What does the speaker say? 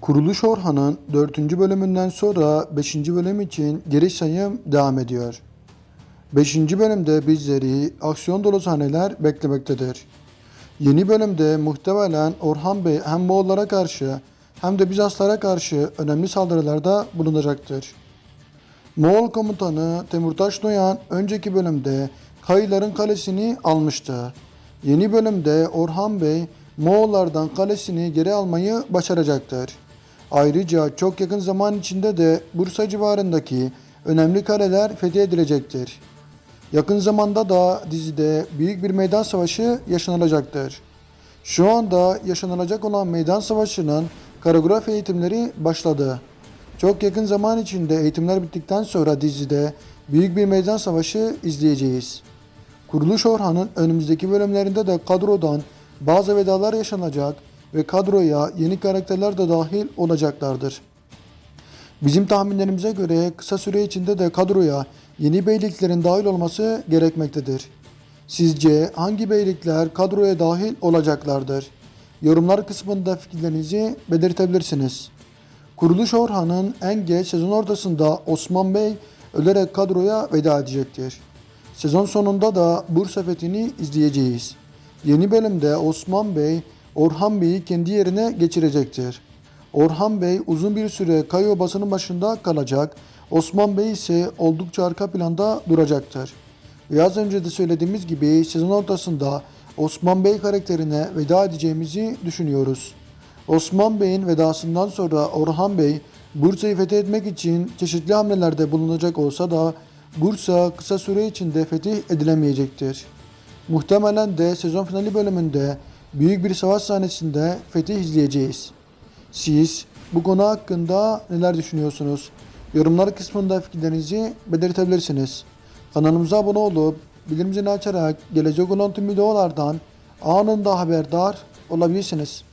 Kuruluş Orhan'ın 4. bölümünden sonra 5. bölüm için geri sayım devam ediyor. 5. bölümde bizleri aksiyon dolu sahneler beklemektedir. Yeni bölümde muhtemelen Orhan Bey hem Moğollara karşı hem de Bizanslara karşı önemli saldırılarda bulunacaktır. Moğol komutanı Temurtaş Noyan önceki bölümde Kayıların kalesini almıştı. Yeni bölümde Orhan Bey Moğollardan kalesini geri almayı başaracaktır. Ayrıca çok yakın zaman içinde de Bursa civarındaki önemli kaleler fethedilecektir. Yakın zamanda da dizide büyük bir meydan savaşı yaşanacaktır. Şu anda yaşanılacak olan meydan savaşının koreografi eğitimleri başladı. Çok yakın zaman içinde eğitimler bittikten sonra dizide büyük bir meydan savaşı izleyeceğiz. Kuruluş Orhan'ın önümüzdeki bölümlerinde de kadrodan bazı vedalar yaşanacak ve kadroya yeni karakterler de dahil olacaklardır. Bizim tahminlerimize göre kısa süre içinde de kadroya yeni beyliklerin dahil olması gerekmektedir. Sizce hangi beylikler kadroya dahil olacaklardır? Yorumlar kısmında fikirlerinizi belirtebilirsiniz. Kuruluş Orhan'ın en geç sezon ortasında Osman Bey ölerek kadroya veda edecektir. Sezon sonunda da Bursa fethini izleyeceğiz. Yeni bölümde Osman Bey Orhan Bey'i kendi yerine geçirecektir. Orhan Bey uzun bir süre Kayı Obası'nın başında kalacak. Osman Bey ise oldukça arka planda duracaktır. Ve az önce de söylediğimiz gibi sezon ortasında Osman Bey karakterine veda edeceğimizi düşünüyoruz. Osman Bey'in vedasından sonra Orhan Bey Bursa'yı fethetmek için çeşitli hamlelerde bulunacak olsa da Bursa kısa süre içinde fetih edilemeyecektir. Muhtemelen de sezon finali bölümünde büyük bir savaş sahnesinde fetih izleyeceğiz. Siz bu konu hakkında neler düşünüyorsunuz? Yorumlar kısmında fikirlerinizi belirtebilirsiniz. Kanalımıza abone olup bildirim zilini açarak gelecek olan tüm videolardan anında haberdar olabilirsiniz.